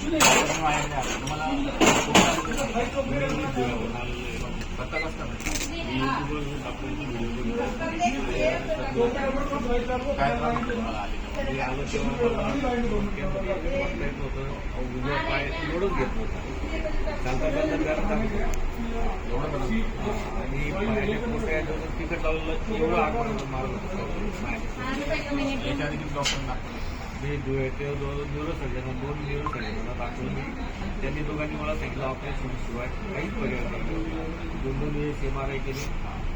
तुम्हाला घेत नव्हता चालता चालता आणि तिकट लावलं एवढं आग मारत याच्या आधी डॉक्टर मी डोळे ते दोन दिवस दोन दिवस मी त्यांनी दोघांनी मला सांगितलं ऑपरेशन शिवाय काहीच पर्याय नाही. दोन दोन दिवस एम आर आय केली.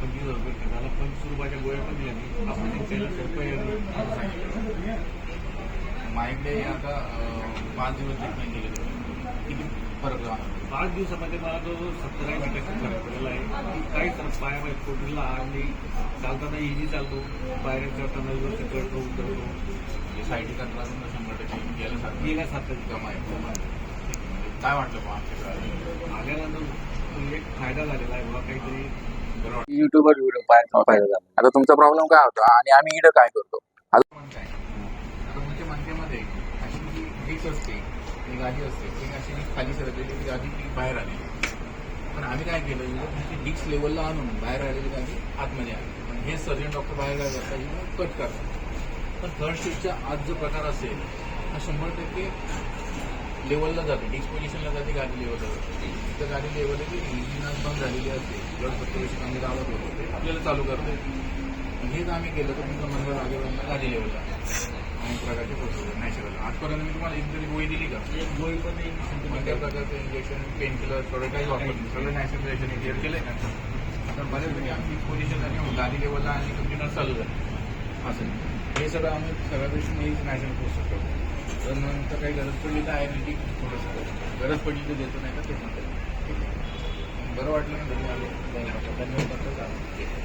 पंचवीस हजार रुपये खर्च झाला. पंचवीस रुपयाच्या गोळ्या पण दिल्या आपण केलं पर्याय माइंडे आता पाच दिवस ट्रीटमेंट केले. किती फरक पाच दिवसामध्ये मला जो सत्तर ऐंशी टक्के फरक पडलेला आहे. काहीच फरक पायामध्ये आग नाही. चालताना इझी चालतो. बाहेर चढताना व्यवस्थित चढतो उतरतो. हे साईड त्रास शंभर टक्के गेल्यासारखं गेल्यासारखं कमाई काय वाटलं मग आमच्या आल्यानंतर एक फायदा झालेला आहे बाबा काहीतरी युट्यूबवर व्हिडिओ पाहायचा फायदा झाला. आता तुमचा प्रॉब्लेम काय होता? आणि आम्ही इकडे काय करतो? तुमच्या मनक्यामध्ये अशी जी डिक्स असते ती गादी असते ती अशी जी खाली सरकलेली ती गादी ती बाहेर आली पण आम्ही काय केलं डिक्स लेवलला आणून बाहेर आलेली गादी आतमध्ये आली पण हे सर्जन डॉक्टर बाहेर काय कट करतात. पण थर्ड स्टेजच्या आज जो प्रकार असेल हा शंभर टक्के लेवलला जाते. डिक्स पोझिशनला जाते गादी लेवलला जाते तर गादी लेवलला की इंजिन बंद झालेली असते. ब्लड सर्क्युलेशन आम्ही लावत होतो. ते आपल्याला चालू करता. हेच आम्ही केलं तर तुमचं मनगड आगे गादी लेवलला आणि प्रकारचे प्रोसिजर नॅचरल आजपर्यंत मी तुम्हाला एक तरी गोळी दिली का? एक गोळी पण एक मग त्या प्रकारचं इंजेक्शन पेन किलर थोडं काही वापरलं. सगळं नॅचरलायझेशन क्लिअर केलंय ना आता बऱ्यापैकी आमची पोझिशन आणि गादी लेवलला आणि कंटिन्युअस चालू झाली. असं. हे सगळं आम्ही सगळ्या मी नॅचरल प्रोसेस करतो. तर नंतर काही गरज पडली तर आयुर्वेदिक थोडंसं करतो. गरज पडली तर देतो नाही का ते म्हणतात बरं वाटलं ना धन्यवाद. धन्यवाद. धन्यवाद.